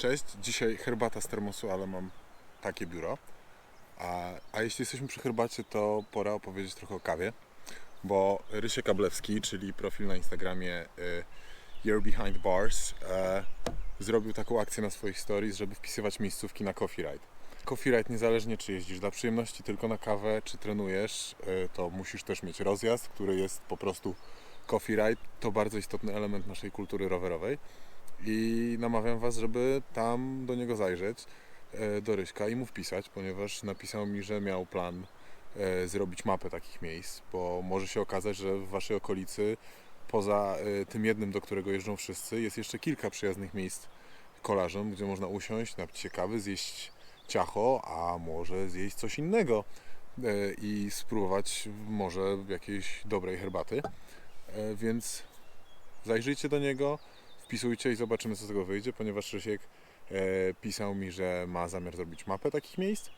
Cześć, dzisiaj herbata z termosu, ale mam takie biuro. A, a jeśli jesteśmy przy herbacie, to pora opowiedzieć trochę o kawie, bo Rysie Kablewski, czyli profil na Instagramie y, You're Behind Bars, e, zrobił taką akcję na swoich stories, żeby wpisywać miejscówki na Coffee Ride. Coffee Ride niezależnie czy jeździsz dla przyjemności tylko na kawę, czy trenujesz, y, to musisz też mieć rozjazd, który jest po prostu Coffee Ride. To bardzo istotny element naszej kultury rowerowej i namawiam Was, żeby tam do niego zajrzeć, e, do Ryśka i mu wpisać, ponieważ napisał mi, że miał plan e, zrobić mapę takich miejsc, bo może się okazać, że w Waszej okolicy poza e, tym jednym, do którego jeżdżą wszyscy, jest jeszcze kilka przyjaznych miejsc kolarzom, gdzie można usiąść, napić się kawy, zjeść ciacho, a może zjeść coś innego i spróbować może jakiejś dobrej herbaty. Więc zajrzyjcie do niego, wpisujcie i zobaczymy co z tego wyjdzie, ponieważ Rysiek e, pisał mi, że ma zamiar zrobić mapę takich miejsc.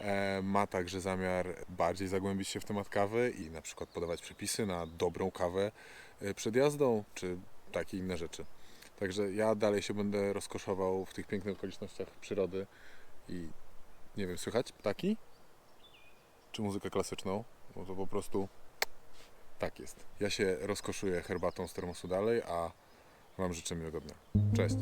E, ma także zamiar bardziej zagłębić się w temat kawy i na przykład podawać przepisy na dobrą kawę e, przed jazdą, czy takie inne rzeczy. Także ja dalej się będę rozkoszował w tych pięknych okolicznościach przyrody i nie wiem, słychać ptaki? Czy muzykę klasyczną? Bo to po prostu tak jest. Ja się rozkoszuję herbatą z termosu dalej, a Wam życzę miłego dnia. Cześć.